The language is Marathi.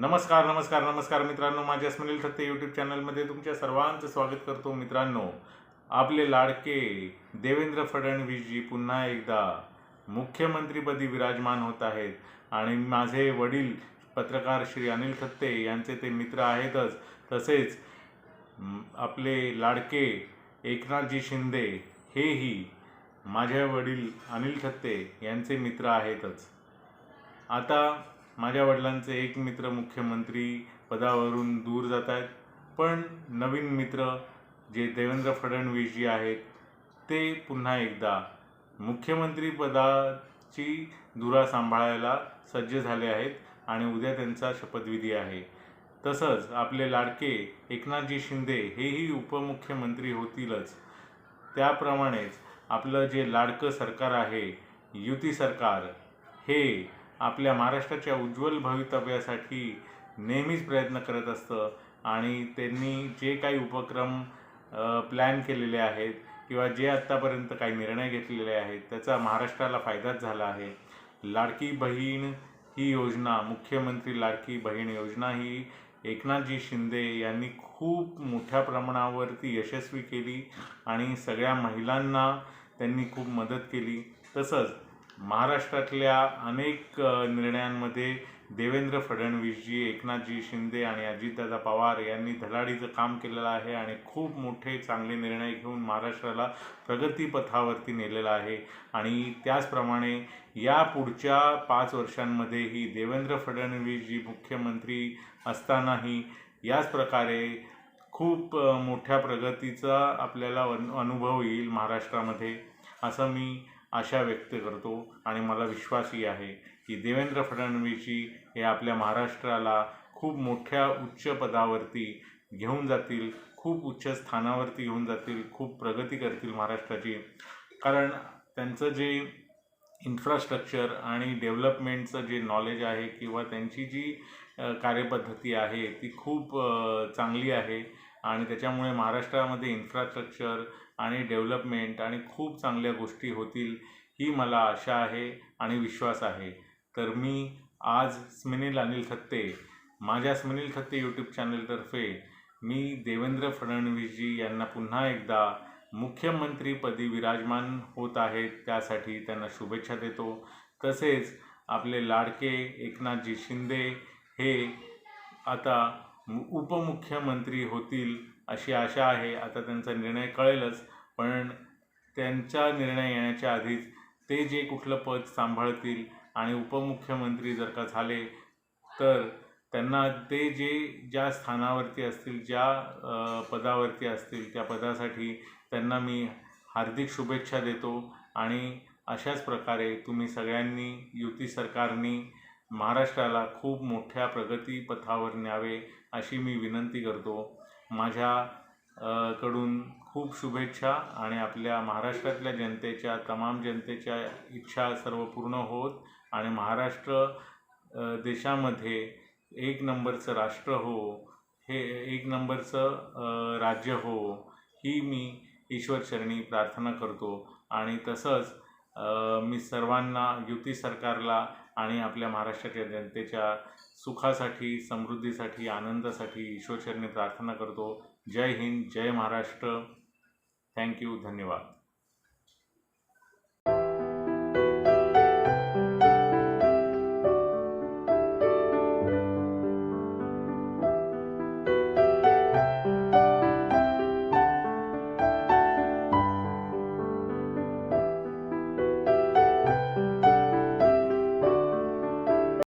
नमस्कार नमस्कार नमस्कार मित्रांनो. माझ्या स्मनील थत्ते यूट्यूब चॅनलमध्ये तुमच्या सर्वांचं स्वागत करतो मित्रांनो. आपले लाडके देवेंद्र फडणवीसजी पुन्हा एकदा मुख्यमंत्रीपदी विराजमान होत आहेत आणि माझे वडील पत्रकार श्री अनिल थत्ते यांचे ते मित्र आहेतच. तसेच आपले लाडके एकनाथजी शिंदे हेही माझे वडील अनिल थत्ते यांचे मित्र आहेतच. आता माझ्या वडिलांचे एक मित्र मुख्यमंत्री पदावरून दूर जात आहेत. पण नवीन मित्र जे देवेंद्र फडणवीसजी आहेत ते पुन्हा एकदा मुख्यमंत्री पदाची धुरा सांभाळायला सज्ज झाले आहेत आणि उद्या त्यांचा शपथविधी आहे. तसंच आपले लाडके एकनाथजी शिंदे हेही उपमुख्यमंत्री होतीलच. त्याप्रमाणेच आपलं जे लाडकं सरकार आहे युती सरकार हे आपल्या महाराष्ट्राच्या उज्ज्वल भवितव्यासाठी नेहमीच प्रयत्न करत असतं. आणि त्यांनी जे काही उपक्रम प्लॅन केलेले आहेत किंवा जे आत्तापर्यंत काही निर्णय घेतलेले आहेत त्याचा महाराष्ट्राला फायदाच झाला आहे. लाडकी बहीण ही योजना मुख्यमंत्री लाडकी बहीण योजना ही एकनाथजी शिंदे यांनी खूप मोठ्या प्रमाणावरती यशस्वी केली आणि सगळ्या महिलांना त्यांनी खूप मदत केली. तसंच महाराष्ट्रातल्या अनेक निर्णयांमध्ये देवेंद्र फडणवीसजी एकनाथजी शिंदे आणि अजितदादा पवार यांनी धडाडीचं काम केलेलं आहे आणि खूप मोठे चांगले निर्णय घेऊन महाराष्ट्राला प्रगतीपथावरती नेलेलं आहे. आणि त्याचप्रमाणे या पुढच्या पाच वर्षांमध्येही देवेंद्र फडणवीसजी मुख्यमंत्री असतानाही याच प्रकारे खूप मोठ्या प्रगतीचा आपल्याला अनुभव येईल महाराष्ट्रामध्ये. असं मी आशा व्यक्त करतो आणि मला विश्वासही आहे की देवेंद्र फडणवीसजी हे आपल्या महाराष्ट्राला खूप मोठ्या उच्च पदावरती घेऊन जातील खूप उच्च स्थानावरती घेऊन जातील खूप प्रगती करतील महाराष्ट्राची. कारण त्यांचं जे इन्फ्रास्ट्रक्चर आणि डेव्हलपमेंटचं जे नॉलेज आहे किंवा त्यांची जी कार्यपद्धती आहे ती खूप चांगली आहे. आणि त्याच्यामुळे महाराष्ट्रामध्ये इन्फ्रास्ट्रक्चर आणि डेव्हलपमेंट आणि खूप चांगल्या गोष्टी होतील ही मला आशा आहे आणि विश्वास आहे. तर मी आज स्मिनील अनिल थत्ते माझ्या स्मिनील थत्ते यूट्यूब चॅनलतर्फे मी देवेंद्र फडणवीसजी यांना पुन्हा एकदा मुख्यमंत्रीपदी विराजमान होत आहेत त्यासाठी त्यांना शुभेच्छा देतो. तसेच आपले लाडके एकनाथजी शिंदे हे आता उपमुख्यमंत्री होतील अशी आशा आहे. आता त्यांचा निर्णय कळेलच पण त्यांचा निर्णय येण्याच्या आधीच ते जे कुठलं पद सांभाळतील आणि उपमुख्यमंत्री जर का झाले तर त्यांना ते जे ज्या स्थानावरती असतील ज्या पदावरती असतील त्या पदासाठी त्यांना मी हार्दिक शुभेच्छा देतो. आणि अशाच प्रकारे तुम्ही सगळ्यांनी युती सरकारनी महाराष्ट्राला खूप मोठ्या प्रगतीपथावर न्यावे अशी मी विनंती करतो. माझ्या कडून खूप शुभेच्छा आणि आपल्या महाराष्ट्रातल्या जनतेच्या तमाम जनतेच्या इच्छा सर्व पूर्ण होत आणि महाराष्ट्र देशामध्ये एक नंबरचं राष्ट्र हो हे एक नंबरचं राज्य हो ही मी ईश्वरचरणी प्रार्थना करतो. आणि तसंच मी सर्वांना युती सरकारला आणि आपल्या महाराष्ट्राच्या जनतेच्या सुखासाठी समृद्धीसाठी आनंदासाठी ईश्वरचरणी प्रार्थना करतो. जय हिंद जय महाराष्ट्र. थँक्यू धन्यवाद.